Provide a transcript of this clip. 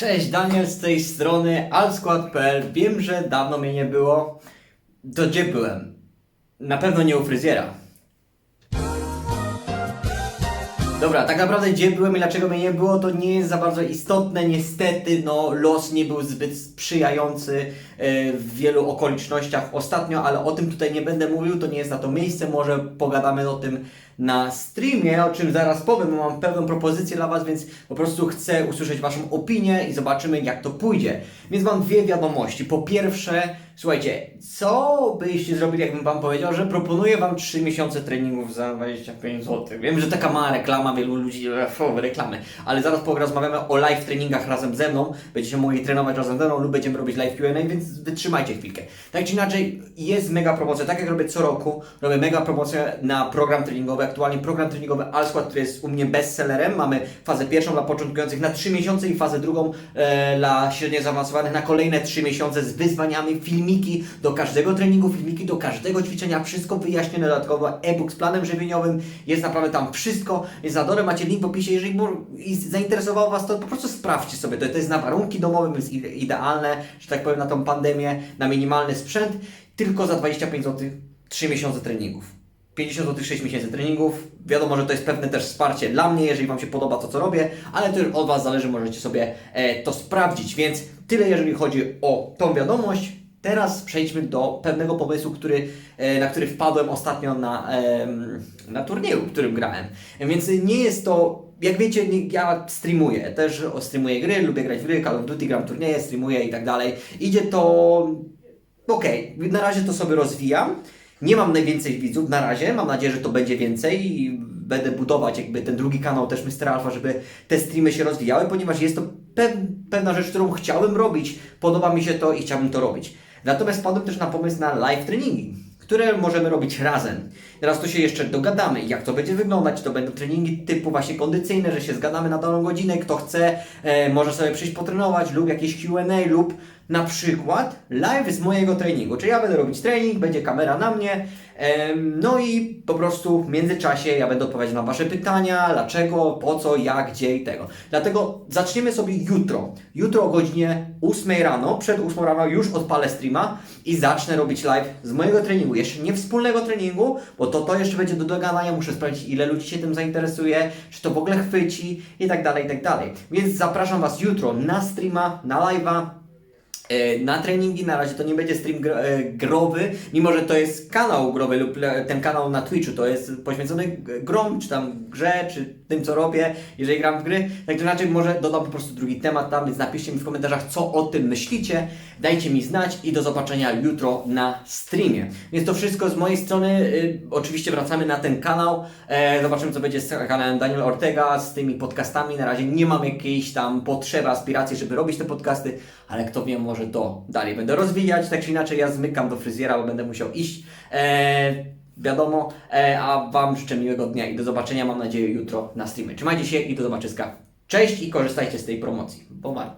Cześć, Daniel z tej strony allskład.pl. Wiem, że dawno mnie nie było. To gdzie byłem? Na pewno nie u fryzjera. Dobra, tak naprawdę gdzie byłem i dlaczego mnie nie było, to nie jest za bardzo istotne. Niestety, no, los nie był zbyt sprzyjający e, w wielu okolicznościach ostatnio, ale o tym tutaj nie będę mówił, to nie jest na to miejsce. Może pogadamy o tym na streamie, o czym zaraz powiem. Mam pewną propozycję dla Was, więc po prostu chcę usłyszeć Waszą opinię i zobaczymy, jak to pójdzie. Więc mam dwie wiadomości. Po pierwsze, słuchajcie, co byście zrobili, jakbym Wam powiedział, że proponuję Wam 3 miesiące treningów za 25 zł. Wiem, że taka mała reklama, wielu ludzi, e, reklamy, ale zaraz porozmawiamy o live treningach razem ze mną. Będziecie mogli trenować razem ze mną lub będziemy robić live Q&A, więc wytrzymajcie chwilkę. Tak czy inaczej, jest mega promocja. Tak jak robię co roku, robię mega promocję na program treningowy. Aktualnie program treningowy Allsquad, który jest u mnie bestsellerem. Mamy fazę pierwszą dla początkujących na 3 miesiące i fazę drugą e, dla średnio zaawansowanych na kolejne 3 miesiące z wyzwaniami, filmiki do każdego treningu, filmiki do każdego ćwiczenia, wszystko wyjaśnione dodatkowo, e-book z planem żywieniowym, jest naprawdę tam wszystko, jest na dole, macie link w opisie, jeżeli zainteresowało Was to, po prostu sprawdźcie sobie, to, to jest na warunki domowe, jest ide- idealne, że tak powiem, na tą pandemię, na minimalny sprzęt, tylko za 25 zł 3 miesiące treningów. 50 zł 6 miesięcy treningów. Wiadomo, że to jest pewne też wsparcie dla mnie, jeżeli Wam się podoba to, co robię, ale to już od Was zależy, możecie sobie e, to sprawdzić. Więc tyle, jeżeli chodzi o tą wiadomość. Teraz przejdźmy do pewnego pomysłu, który, e, na który wpadłem ostatnio na, na turnieju, w którym grałem. Więc nie jest to jak wiecie, ja streamuję, też streamuję gry, lubię grać w gry, Call of Duty, gram turnieje, streamuję i tak dalej. Idzie to Okej, na razie to sobie rozwijam. Nie mam najwięcej widzów na razie, mam nadzieję, że to będzie więcej i będę budować jakby ten drugi kanał też Mr. Alpha, żeby te streamy się rozwijały, ponieważ jest to pew, pewna rzecz, którą chciałem robić, podoba mi się to i chciałbym to robić. Natomiast wpadłem też na pomysł na live treningi, które możemy robić razem. Teraz to się jeszcze dogadamy, jak to będzie wyglądać, to będą treningi typu właśnie kondycyjne, że się zgadamy na daną godzinę, kto chce, e, może sobie przyjść potrenować lub jakieś Q&A lub na przykład live z mojego treningu, czyli ja będę robić trening, będzie kamera na mnie, no i po prostu w międzyczasie ja będę odpowiadać na Wasze pytania, dlaczego, po co, jak, gdzie i tego. Dlatego zaczniemy sobie jutro. Jutro o godzinie 8 rano, przed 8 rano już odpalę streama i zacznę robić live z mojego treningu. Jeszcze nie wspólnego treningu, bo to, to jeszcze będzie do dogadania, muszę sprawdzić ile ludzi się tym zainteresuje, czy to w ogóle chwyci i tak dalej, i tak dalej. Więc zapraszam Was jutro na streama, na live'a, na treningi. Na razie to nie będzie stream e, growy, mimo że to jest kanał growy lub ten kanał na Twitchu to jest poświęcony grom, czy tam grze, czy tym co robię, jeżeli gram w gry. Tak czy inaczej może dodam po prostu drugi temat tam, więc napiszcie mi w komentarzach co o tym myślicie, dajcie mi znać i do zobaczenia jutro na streamie. Więc to wszystko z mojej strony. Y, oczywiście wracamy na ten kanał. E, zobaczymy co będzie z kanałem Daniel Ortega, z tymi podcastami. Na razie nie mam jakiejś tam potrzeby, aspiracji, żeby robić te podcasty, ale kto wie, może to dalej będę rozwijać. Tak czy inaczej, ja zmykam do fryzjera, bo będę musiał iść. Wiadomo, e, a Wam życzę miłego dnia i do zobaczenia, mam nadzieję, jutro na streamie. Trzymajcie się i do zobaczyska. Cześć i korzystajcie z tej promocji, bo warto.